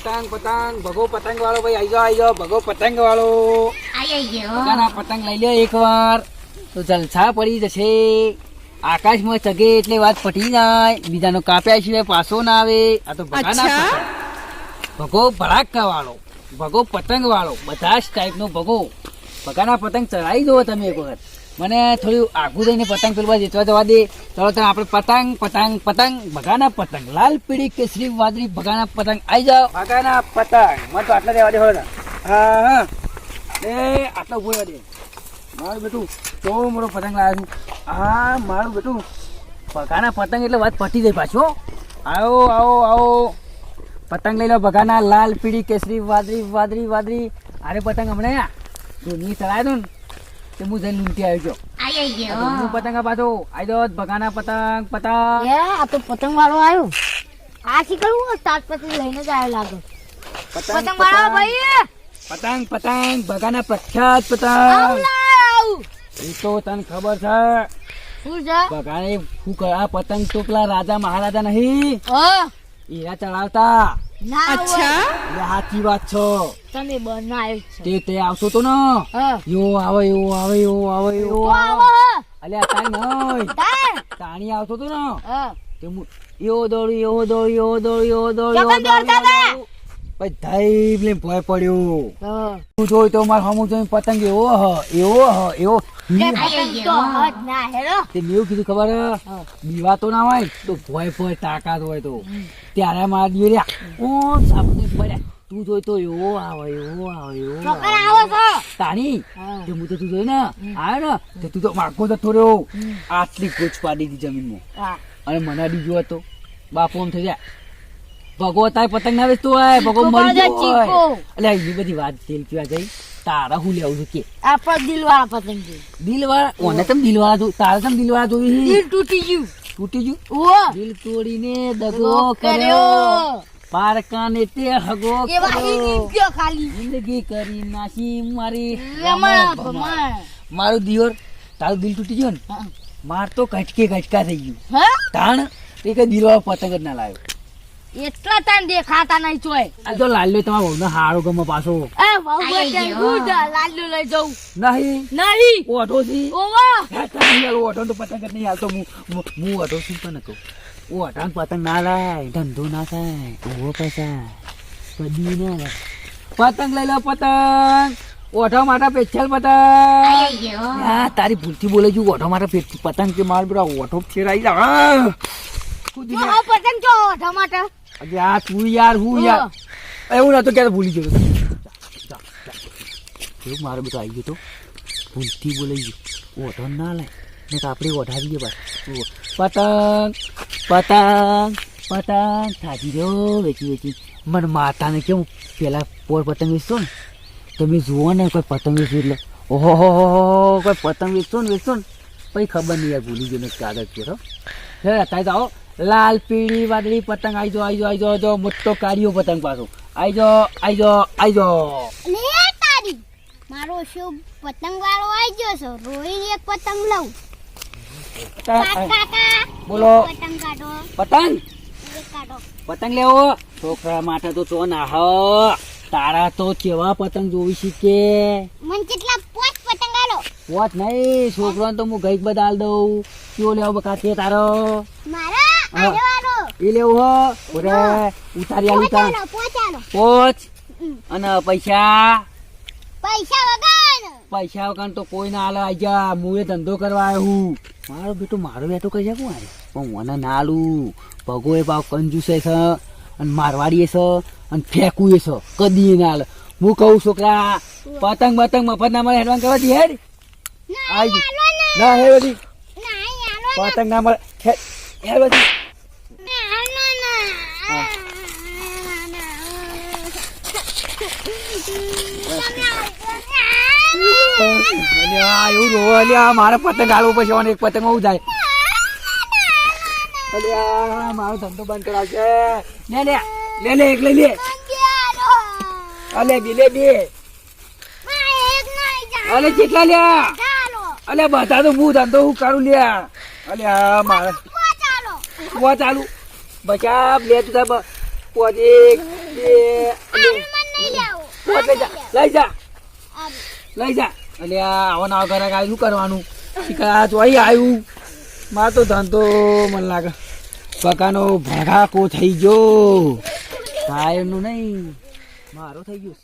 પતંગ પતંગ. ભગો પતંગ વાળો ભાઈ આઈ જાઓ આઈ જાઓ. ભગો પતંગ વાળો બગાના પતંગ લઈ લ્યો એકવાર. તો જલસા પડી જશે. આકાશમાં ચગે એટલે વાત પટી જાય. બીજાનો કાપ્યા સિવાય પાછો ના આવે. આ તો ભગાના. ભગો ભડાકા વાળો ભગો પતંગ વાળો બધા જ ટાઈપનો ભગો. ભગાના પતંગ ચડાવી જુઓ તમે એક વખત. મને થોડું આઘું થઈને પતંગ પેલું જીતવા જવા દે. ચલો તમે આપણે પતંગ પતંગ પતંગ ભગાના પતંગ. લાલ પીળી કેસરી વાદળી ભગાના પતંગ. આવી જાઓ. ભગાના પતંગ. મને તો આટલા દેવા દે હોય હા હા. એ આટલો ઊભો દે. મારું બેટું તો મોટો પતંગ લાવ્યો છું. હા મારું બેટું. ભગાના પતંગ એટલે વાત પટી જાય પાછો આવો આવો આવો. પતંગ લઈ લો ભગાના લાલ પીળી કેસરી વાદળી વાદળી વાદળી. અરે પતંગ હમણાં દોની ચડાય દો ને? તે હું જઈને લૂંટી આવ્યો છું. આઈ આ ગયો દોનું પતંગ પાછો આવી ભગાના પતંગ પતંગ. એ આ તો પતંગ વાળો આવ્યો આ શી તાત પછી લઈને જ આવ્યો લાગે. પતંગ વાળો ભાઈ પતંગ પતંગ ભગાના પ્રખ્યાત પતંગ. એ તો તને ખબર છે. શું છે? ભગાને શું આ પતંગ તો પેલા રાજા મહારાજા નહીં. હા. ચડાવતા. અચ્છા? સાચી વાત છો. તમે બનાવ્યો છે. તે તે આવતો તો ને. યો આવે એવો આવે એવો આવે એવો તો આવો. આવે. હે. અલ્યા તાણી નહીં તાણી. આવતો તો ને. હા. તે હું એવો દોડ્યો એવો દોડ્યો એવો દોડ્યો એવો દોડ્યો? પછી ધૈબ લઈને ભય પડ્યો. તું જોઈ તો મારે હમું જોઈને પતંગ એવો હ એવો હ એવો. તે પતંગ તો હદ ના હેરો તે મેં કીધું ખબર? હે? હા. ના હોય તો ભય ભય તાકાત હોય તો. ત્યારે મારા સાપને પડ્યા? તું જોઈ તો એવો આવે એવો આવે એવો તાની. તાણી તે હું તો તું જોઈ ને આવ્યો ને તે તું તો માગો જતો રહ્યો. આટલી કોચ પાડી દીધી જમીનમાં. હા. અને મને દીજો હતો. બાપુ આમ થઈ જાય. ભગો તારે પતંગ ના વેચતો હોય ભગો મરી જાય ગયો. હોય. એટલે એવી બધી વાત તેલ પીવા જઈ. તારા હું લેવું છું કે. આ પર દિલવાળા પતંગ છે. દિલ વાળા ઓને તમ દિલવાળા જો તારા તમ દિલ વાળા જોઈ દિલ તૂટી ગયું. તૂટી ગયું? ઓ દિલ તોડીને દગો કર્યો. પારકા પારકાને તે હગો કર્યો. ખાલી. જિંદગી કરી નાખી મારી. મારું દિયોર તારું દિલ તૂટી ગયું ને? માર તો કચકે કચકા થઈ ગયું. તાણ એ કઈ દિલવાળો પતંગ જ ના લાવ્યો. એટલા તાન દેખાતા નહીં ચોય. આ તો લાલ્યો તમારા ને હારો ગમો પાછો. એ બહુ બચે ગુડ લાલ્લુ લઈ જાઉં. નહીં. નહીં. ઓઢો થી. ઓવો. હેતા ઓઢો તો પતંગ નહીં હાલતો. હું હું- હું ઓઢો છું પણ કહું ઓઢા પતંગ ના લાય ધંધો ના થાય ઓવો પૈસા કદી ના લાય. પતંગ લઈ લો પતંગ. ઓઢો માટે પેચલ પતંગ. હા તારી ભૂલથી બોલે છું ઓઢો માટે પતંગ કે માર બધા ઓઢો ફેરાઈ જા. પતંગ જો ટમાટર અરે આ તું યાર હું યાર. એવું નતું કે ભૂલી ગયો. એવું મારો બેટો આવી ગયો તો? ભૂલથી બોલાઈ ગયો. ઓઢો ના લે ને તો આપણે ઓઢાવીએ બસ. પતંગ પતંગ પતંગ. થાકી રહ્યો વેચી વેચી. મને માતાને કેવું? પેલા પોર પતંગ વેચતો ને? તમે જુઓ ને કોઈ પતંગ વેચ્યું એટલે. ઓહો હો હો કોઈ પતંગ વેચતો ને વેચતો ને? પછી ખબર નહીં યાર ભૂલી ગયો ને કાગળ કર્યો હે અત્યારે તો આવો. લાલ પીળી વાદળી પતંગ. આઈ જો આઈ જો આઈ મોટો કાળિયો પતંગ પાછો. આઈ જો આઈ જો આઈ જો લે તારી. મારો શુભ પતંગ વાળો આવી ગયો છે? રોહિત એક પતંગ લઉં. બોલો. પતંગ કાઢો. પતંગ? પતંગ લેવો? છોકરા માટે તો ચો ના હ. તારા તો કેવા પતંગ જોવી શીખે મને કેટલા પોચ પતંગ આલો. વાત નહીં છોકરાને તો હું ગઈક બધા દઉં. કયો લેવો બકા છે તારો? મારા એ લેવો હો. ઓરે ઉતારી આલી તા. પોચ. અને પૈસા. પૈસા વગર. પૈસા વગર તો કોઈ ના આલે. આઈ જા હું ધંધો કરવા આવ્યો હું. મારો બેટો મારો બેટો જા કોણ આરે પણ મને ના આલું. ભગો એ ભાવ કંજુસે છે અને મારવાડી છે અને ફેંકું છે. કદી ના આલે. હું કહું છોકરા પતંગ બતંગ મફત ના મળે હેડવાન કરવા દી હેડ. જા. ના હે બધી. પતંગ ના મળે હેડ બધી ના આલો ના હા. અલ્યા એવું રો અલ્યા મારે પતંગ હાલવું પછી એક પતંગ હોવું જાય અલ્યા મારો ધંધો બંધ કરાવશે લે લે લે લે એક લઈ લે અલે બી લે બે અલે કેટલા લ્યા અલે બધા તો હું ધંધો હું કરું લ્યા અલ્યા મારે કો ચાલુ બચા લે તું પોતે એ લઈ જા. લઈ જા. આ લઈ જા. એટલે આવા નવા શું કરવાનું? શીખા અહીં આવ્યું. માર તો ધંધો મને લાગે. પકાનો ભગાકો થઈ ગયો. ભાઈનું નહીં. મારો થઈ ગયો